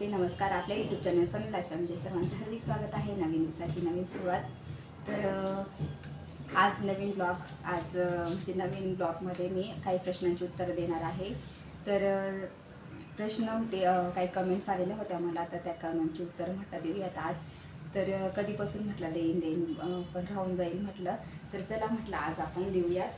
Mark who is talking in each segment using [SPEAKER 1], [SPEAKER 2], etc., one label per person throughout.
[SPEAKER 1] नमस्ते नमस्कार. आपल्या YouTube channel Sonal लाशामध्ये सर्वांचं हार्दिक स्वागत आहे. नवीन दिवसाची नवीन सुरुवात. तर आज नवीन ब्लॉग आज म्हणजे नवीन ब्लॉगमध्ये मी काही प्रश्नांची उत्तरं देणार आहे. तर प्रश्न होते काही कमेंट्स आलेल्या होत्या मला तर त्या कमेंटची उत्तरं म्हटलं देऊयात आज. तर कधीपासून म्हटलं देईन देईन पण राहून जाईल म्हटलं. तर चला म्हटलं आज आपण देऊयात.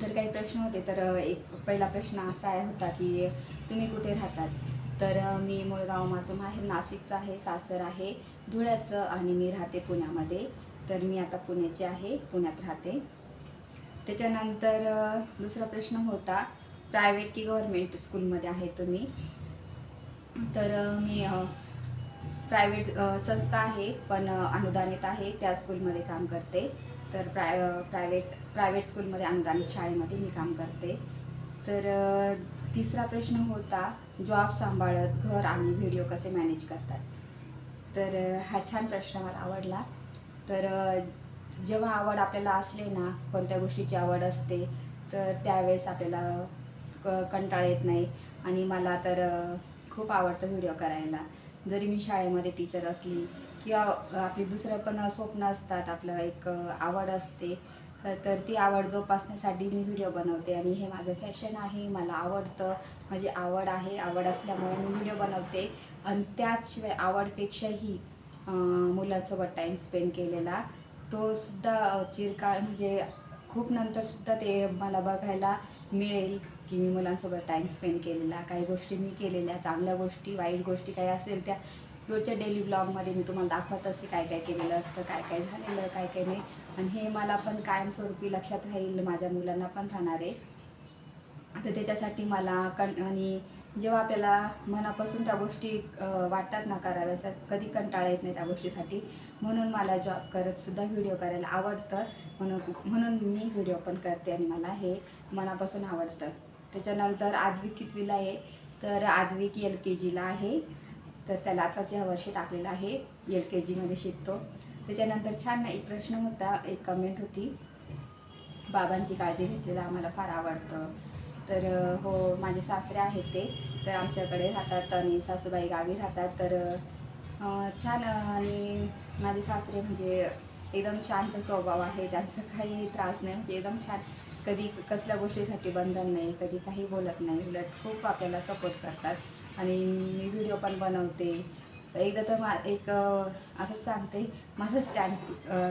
[SPEAKER 1] तर काही प्रश्न होते तर एक पहिला प्रश्न असा आहे होता की तुम्ही कुठे राहतात? तर मी मुळगाव माझं माहेर नाशिकचं आहे सासर आहे धुळ्याचं आणि मी राहते पुण्यामध्ये. तर मी आता पुण्याची आहे पुण्यात राहते. त्याच्यानंतर दुसरा प्रश्न होता प्रायव्हेट की गव्हर्मेंट स्कूलमध्ये आहे तुम्ही? तर मी प्रायव्हेट संस्था आहे पण अनुदानित आहे त्या स्कूलमध्ये काम करते. तर प्राय प्रायव्हेट प्रायव्हेट स्कूलमध्ये अनुदानित शाळेमध्ये मी काम करते. तर तिसरा प्रश्न होता जॉब सांभाळत घर आणि व्हिडिओ कसे मॅनेज करतात. तर हा छान प्रश्न मला आवडला. तर जेव्हा आवड आपल्याला असले ना कोणत्या गोष्टीची आवड असते तर त्यावेळेस आपल्याला क कंटाळा येत नाही. आणि मला तर खूप आवडतं व्हिडिओ करायला. जरी मी शाळेमध्ये टीचर असली किंवा आपली दुसरं पण स्वप्न असतात आपलं एक आवड असते तर ती आवड जोपासण्यासाठी मी व्हिडिओ बनवते. आणि हे माझं फॅशन आहे मला आवडतं. माझी आवड आहे आवड असल्यामुळे मी व्हिडिओ बनवते. आणि त्याचशिवाय आवडपेक्षाही मुलांसोबत टाईम स्पेंड केलेला तो सुद्धा चिरकाळ म्हणजे खूप नंतरसुद्धा ते मला बघायला मिळेल की मी मुलांसोबत टाईम स्पेंड केलेला. काही गोष्टी मी केलेल्या चांगल्या गोष्टी वाईट गोष्टी काही असेल त्या रोजच्या डेली ब्लॉगमध्ये मी तुम्हाला दाखवत असते काय काय केलेलं असतं काय काय झालेलं काय काय नाही. आणि हे मला पण कायमस्वरूपी लक्षात राहील माझ्या मुलांना पण राहणार आहे. तर त्याच्यासाठी मला कण आणि जेव्हा आपल्याला मनापासून त्या गोष्टी वाटतात ना कराव्यास कधी कंटाळा येत नाही त्या गोष्टीसाठी. म्हणून मला जॉब करत सुद्धा व्हिडिओ करायला आवडतं. म्हणून म्हणून मी व्हिडिओ पण करते आणि मला हे मनापासून आवडतं. त्याच्यानंतर आद्विक कितवीला आहे? तर आद्विक एल के जीला आहे. तर त्याला आताच ह्या वर्षी टाकलेलं आहे. एल के जीमध्ये शिकतो. त्याच्यानंतर छान एक प्रश्न होता एक कमेंट होती. बाबांची काळजी घेतलेलं आम्हाला फार आवडतं. तर हो माझे सासरे आहेत ते. तर आमच्याकडे राहतात आणि सासूबाई गावी राहतात. तर छान आणि माझे सासरे म्हणजे एकदम शांत स्वभाव आहे. त्यांचं काही त्रास नाही म्हणजे एकदम छान. कधी कसल्या गोष्टीसाठी बंधन नाही कधी काही बोलत नाही उलट खूप आपल्याला सपोर्ट करतात. आणि मी व्हिडिओ पण बनवते. एकदा तर मा एक असंच सांगते. माझा स्टँड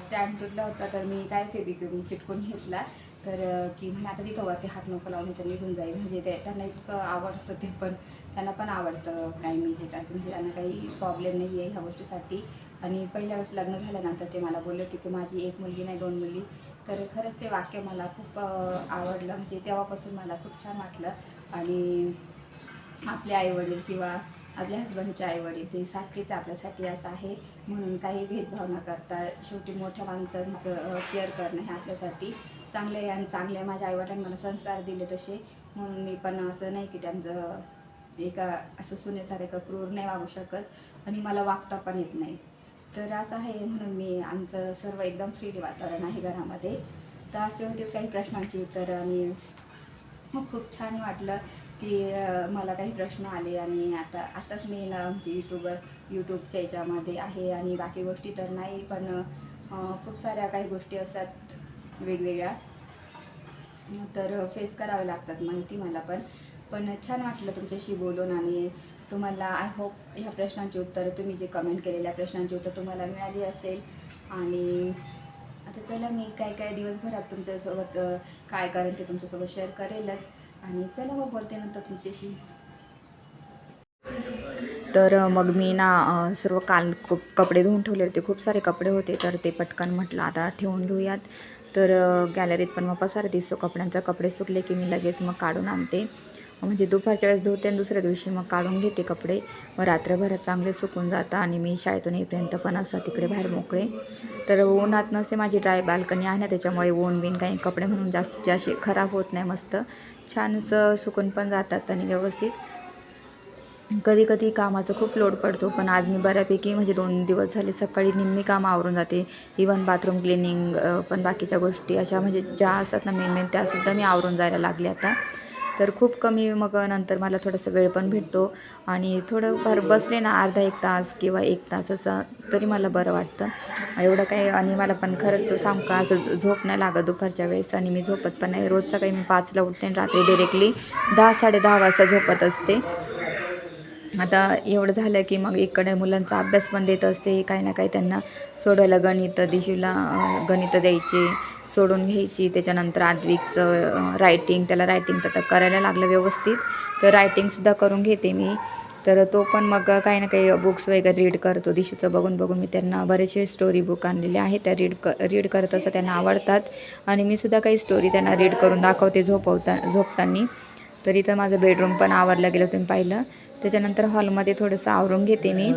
[SPEAKER 1] स्टँड तुटला होता तर मी काय फेबिक्यूम चिटकून घेतला. तर की म्हणे आता तिथं वरती हात नको लावून तर निघून जाईल. म्हणजे ते त्यांना इतकं आवडतं ते पण. त्यांना पण आवडतं काही मी जे काय म्हणजे त्यांना काही प्रॉब्लेम नाही आहे ह्या गोष्टीसाठी. आणि पहिल्या वेळेस लग्न झाल्यानंतर ते मला बोलले होते की माझी एक मुलगी नाही दोन मुली. तर खरंच ते वाक्य मला खूप आवडलं. म्हणजे तेव्हापासून मला खूप छान वाटलं. आणि आपले आईवडील किंवा आपल्या हसबंडचे आईवडील ते सारखेच आपल्यासाठी असं आहे. म्हणून काही भेदभाव न करता शेवटी मोठ्या माणसांचं केअर करणं हे आपल्यासाठी चांगले आहे आणि चांगले माझ्या आईवडिलांनी मला संस्कार दिले तसे. म्हणून मी पण असं नाही की त्यांचं एका असं सुनेसारखं क्रूर नाही वागू शकत आणि मला वागता पण येत नाही. तर असं आहे म्हणून मी आमचं सर्व एकदम फ्री वातावरण आहे घरामध्ये. तर असे होते काही प्रश्नांची उत्तरं आणि खूप छान वाटलं. की मला काही प्रश्न आले आणि आता आताच मी ना म्हणजे यूट्यूबर यूट्यूबच्या याच्यामध्ये आहे आणि बाकी गोष्टी तर नाही पण खूप साऱ्या काही गोष्टी असतात वेगवेगळ्या. तर फेस करावे लागतात माहिती मला पण. पण छान वाटलं तुमच्याशी बोलून आणि तुम्हाला आय होप ह्या प्रश्नांची उत्तरं तुम्ही जे कमेंट केलेल्या प्रश्नांची उत्तर तुम्हाला मिळाली असेल. आणि आता चला मी काय काय दिवसभरात तुमच्यासोबत काय करेन ते तुमच्यासोबत शेअर करेलच. आणि चला मग बोलते नंतर तुमच्याशी. तर मग मी ना सर्व काल खूप कपडे धुवून ठेवले होते. खूप सारे कपडे होते तर ते पटकन म्हटलं आता ठेवून घेऊयात. तर गॅलरीत पण मग पसार दिसतो. कपड्यांचा कपडे सुकले की मी लगेच मग काढून आणते. म्हणजे दुपारच्या वेळेस धुते आणि दुसऱ्या दिवशी मग काढून घेते कपडे. मग रात्रभरात चांगले सुकून जातात आणि मी शाळेतून येईपर्यंत पण असतात तिकडे बाहेर मोकळे. तर उन्हात नसते माझी ड्राय बाल्कनी आहे ना त्याच्यामुळे ऊन बिन काही कपडे म्हणून जास्तीचे असे खराब होत नाही मस्त. छान असं सुकून पण जातात आणि व्यवस्थित. कधी कधी कामाचा खूप लोड पडतो पण आज मी बऱ्यापैकी म्हणजे दोन दिवस झाले सकाळी निम्मी कामं आवरून जाते. इवन बाथरूम क्लिनिंग पण बाकीच्या गोष्टी अशा म्हणजे ज्या असतात ना मेन मेन त्यासुद्धा मी आवरून जायला लागले आता.
[SPEAKER 2] तर खूप कमी मग नंतर मला थोडासा वेळ पण भेटतो. आणि थोडंफार बसले ना अर्धा एक तास किंवा एक तास असं तरी मला बरं वाटतं. एवढं काही आणि मला पण खरंच सांग का असं झोप नाही लागत दुपारच्या वेळेस आणि मी झोपत पण नाही. रोज सकाळी मी पाचला उठते आणि रात्री डिरेक्टली दहा साडे दहा वाजता झोपत असते. आता एवढं झालं की मग इकडे मुलांचा अभ्यास पण देत असते काही ना काही त्यांना सोडवायला गणित दिशूला गणित गणितं द्यायची सोडून घ्यायची. त्याच्यानंतर आद्विकचं रायटिंग त्याला रायटिंग तर आता करायला लागलं व्यवस्थित. तर रायटिंगसुद्धा करून घेते मी. तर तो पण मग काही ना काही बुक्स वगैरे रीड करतो. दिशूचं बघून बघून मी त्यांना बरेचसे स्टोरी बुक आणलेले आहेत. त्या रीड क रीड करत असं त्यांना आवडतात. आणि मी सुद्धा काही स्टोरी त्यांना रीड करून दाखवते झोपवता झोपताना. तर इथं माझं बेडरूम पण आवरलं गेलं तुम्ही पाहिलं. त्याच्यानंतर हॉलमध्ये थोडंसं आवरून घेते मी.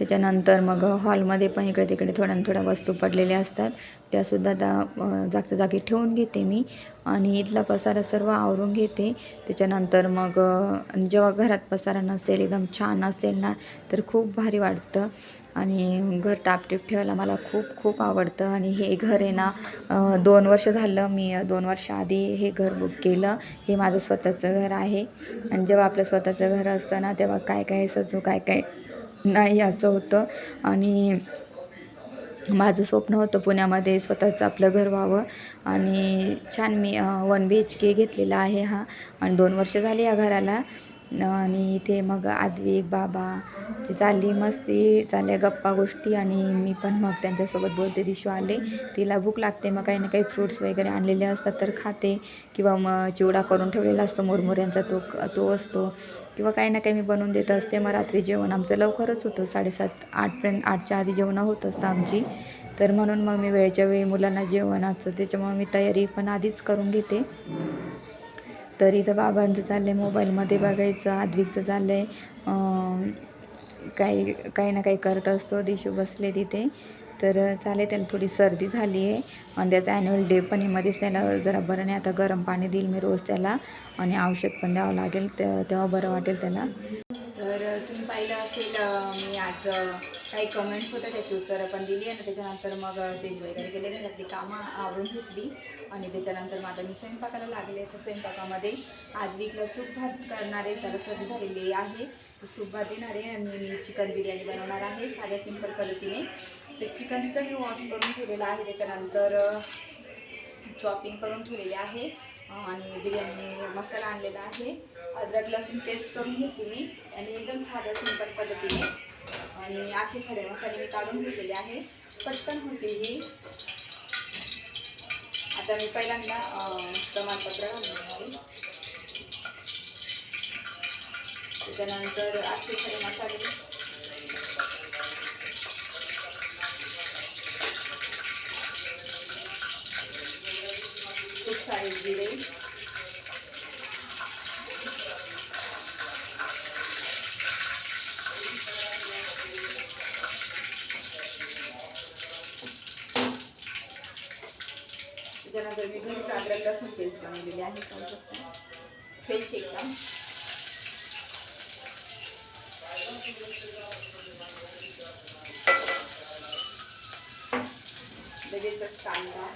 [SPEAKER 2] त्याच्यानंतर मग हॉलमध्ये पण इकडे तिकडे थोड्या थोड्या वस्तू पडलेल्या असतात. त्यासुद्धा त्या जागच्या जागी ठेवून घेते मी. आणि इथला पसारा सर्व आवरून घेते. त्याच्यानंतर मग जेव्हा घरात पसारा नसेल एकदम छान असेल ना तर खूप भारी वाटतं. आणि घर टापटीप ठेवायला मला खूप खूप आवडतं. आणि हे घर आहे ना दोन वर्ष झालं मी दोन वर्ष आधी हे घर बुक केलं. हे माझं स्वतःचं घर आहे. आणि जेव्हा आपलं स्वतःचं घर असतं ना तेव्हा काय काय सजू काय काय नाही असं होतं. आणि माझं स्वप्न होतं पुण्यामध्ये स्वतःचं आपलं घर व्हावं. आणि छान मी वन बी एच के घेतलेला आहे हा. आणि दोन वर्ष झाले या घराला. आणि इथे मग आद्विक बाबा चालली मस्ती चालल्या गप्पा गोष्टी आणि मी पण मग त्यांच्यासोबत बोलते दिशू आले. तिला भूक लागते मग काही ना काही फ्रूट्स वगैरे आणलेले असतात तर खाते. किंवा मग चिवडा करून ठेवलेला असतो मुरमुऱ्यांचा तो तो असतो. किंवा काही ना काही मी बनवून देत असते. मग रात्री जेवण आमचं लवकरच होतं. साडेसात आठपर्यंत आठच्या आधी जेवणं होत असतं आमची. तर म्हणून मग मी वेळच्या वेळी मुलांना जेवणाचं त्याच्यामुळे मी तयारी पण आधीच करून घेते. तर इथं बाबांचं चाललं आहे मोबाईलमध्ये बघायचं आद्विकचं चाललं आहे काही काही ना काही करत असतो दिशू बसले तिथे. तर चालेल त्याला थोडी सर्दी झाली आहे. आणि त्याचा ॲन्युअल डे पण आहे. मध्येच त्याला जरा बरं नाही. आता गरम पाणी देईल मी रोज त्याला. आणि औषध पण द्यावं लागेल. तेव्हा बरं वाटेल त्याला. तर तुम्ही पाहिलं असेल मी आज काही कमेंट्स होत्या त्याची उत्तरं पण दिली आणि त्याच्यानंतर मग चेंज वगैरे केले घरातली कामं आवरून घेतली. आणि त्याच्यानंतर मग आता मी स्वयंपाकाला लागले. तर स्वयंपाकामध्ये आद्विकला सूप भात करणारे सरस्वती झालेली आहे. सूप भात देणार आहे. आणि मी चिकन बिर्याणी बनवणार आहे. साध्या सिंपल पद्धतीने. ते चिकनसुद्धा मी वॉश करून ठेवलेलं आहे. त्याच्यानंतर चॉपिंग करून ठेवलेले आहे. आणि बिर्याणी मसाला आणलेला आहे. अद्रक लसूण पेस्ट करून घेतली मी. आणि एकदम साध्या सिंपल पद्धतीने. आणि आखे खडे मसाले मी काढून घेतलेले आहे. पटकन होते ही. आता मी पहिल्यांदा प्रमाणपत्र घालणार आहे त्याच्यानंतर आखे खडे मसाले. खूप सारे जिरे त्याच्यानंतर मी घरीच अद्रक लसूण पेस्ट बनवलेली आहे पाहू शकता फ्रेश एकदम लगेचच कांदा.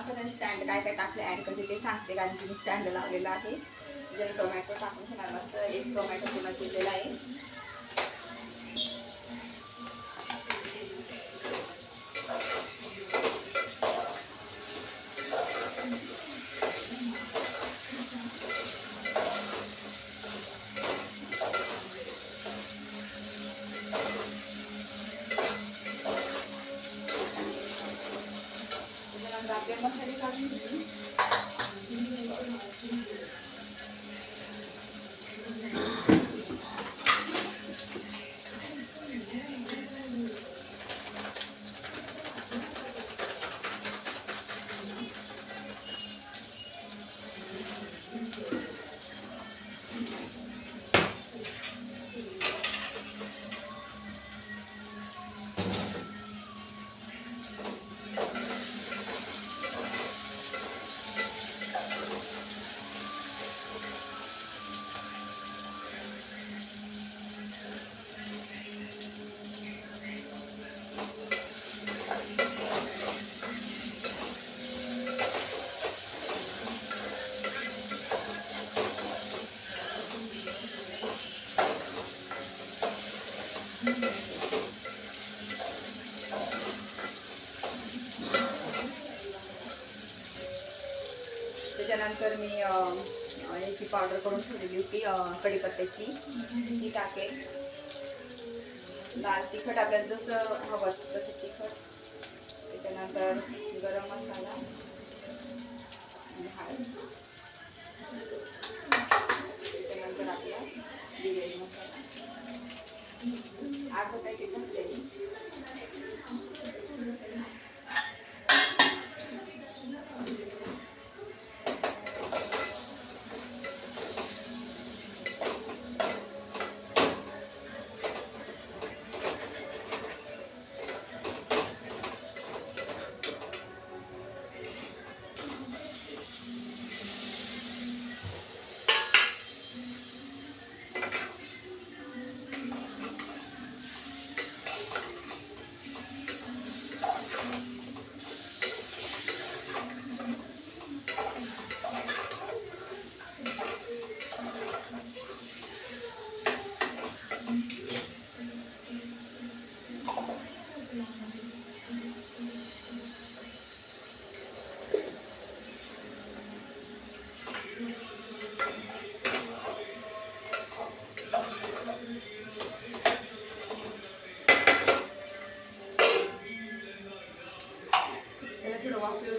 [SPEAKER 2] आता स्टँड काय काय टाकलं ॲड करते ते सांगते कारण की मी स्टँड लावलेला आहे. जर टोमॅटो टाकून घेणार मस्त एक टोमॅटो पूर्ण केलेला आहे Thank you.
[SPEAKER 1] त्यानंतर मी याची पावडर करून ठेवलेली होती कढीपत्त्याची. ती टाकेल. लाल तिखट आपल्याला जसं हवं तसं तिखट. त्याच्यानंतर गरम मसाला. हळद त्याच्यानंतर आपला बिर्याणी मसाला. अर्धा पॅकेट घातलेली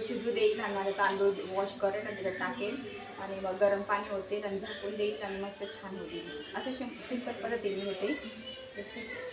[SPEAKER 1] शिजू देईल आणि माझा तांदूळ वॉश करेल आणि तिला टाकेल. आणि मग गरम पाणी होते आणि झाकून देईल आणि मस्त छान होईल. असं सिंपल पद्धतीने होते. त्याचं